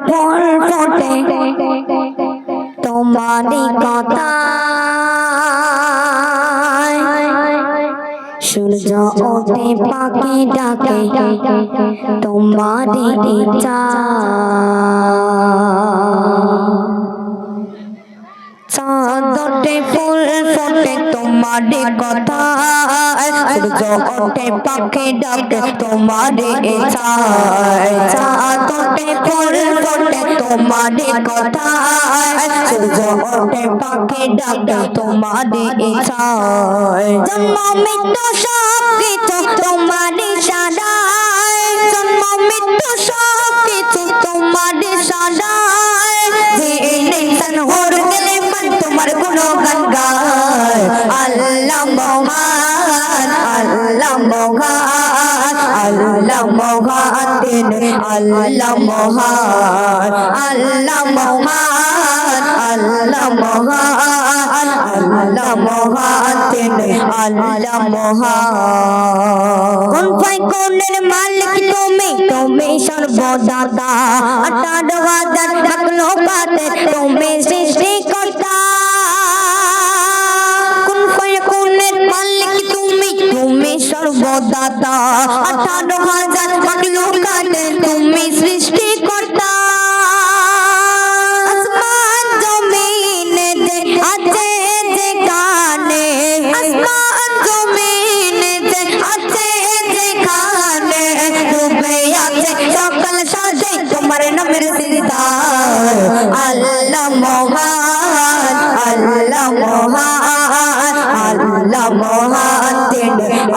ফুল ফোটে তোমারই কথা সূর্য ওঠে পাখি ডাকে তোমারই ইচ্ছা চাঁদটে ফুল ফোটে তোমারে কথা। সূর্য ওঠে পাখি ডাকে তোমারে ইচ্ছায় চাঁদটে ফুল তোমারে কথা সূর্য ওঠে পাখি ডাকে তোমারে ইচ্ছায়। জন্ম মৃত্যু সব কিছু তোমারে সারায় জন্ম মৃত্যু সব কিছু তোমারে সারায় যে নিশান হর তোমার কোনো গান গায়। আল্লাহ আল্লাহ আল্লাহ মহান দিন আল্লাহ মহান আল্লাহ মহান। আল্লাহ মহান আল্লাহ মহান দিন আল্লাহ মহান কোন ফাই কোনের মালিক তুমি তুমি সর্বদাতা আঠারো হাজার থাকল পাতে তুমি সর্বদাতা আঠারো হাজার থাকল পাতে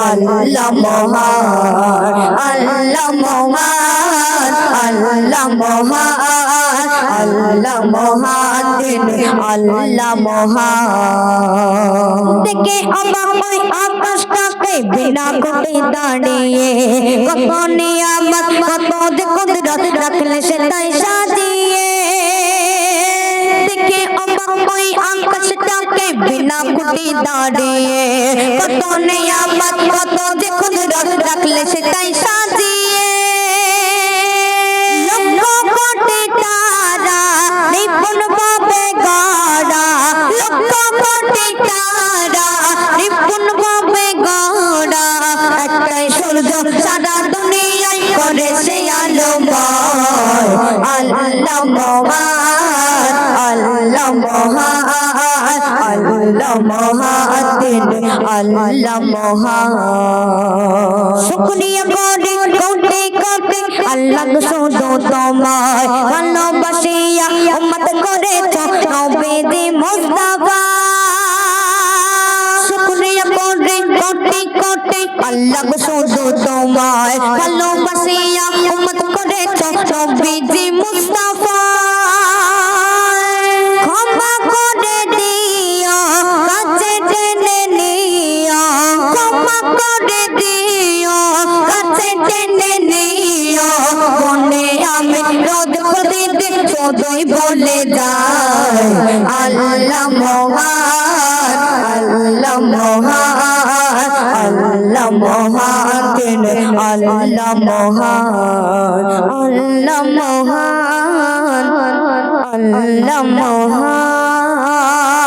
আল্লাহ মহান আল্লাহ মহান আল্লাহ মহান। আল্লাহ মহান দিন আল্লাহ মহান দেখে হয় আকাশটাকে বিনা কোটে দাঁড়িয়ে কত নিয়ামত কত রাখলে সেটাই সাজিয়ে দেখে অবাক হয় আকাশটাকে বিনা কোটে দাঁড়িয়ে কত নিয়ামত কত কুদরত রাখলে সেটাই সাজিয়ে আল্লাহ মহান দিন আল্লাহ মহান শুকরিয়া করে কোটি কোটি আল্লাহ শুধু তোমায় ভালোবাসিয়া উম্মত করেছ নবীজি মুস্তাফা শুকরিয়া করে কোটি কোটি আল্লাহ শুধু তোমায় ভালোবাসিয়া উম্মত করেছ নবীজি মুস্তাফা করে দিও কাছে টেনে নিও। মনে মহান মহান মহান মহান।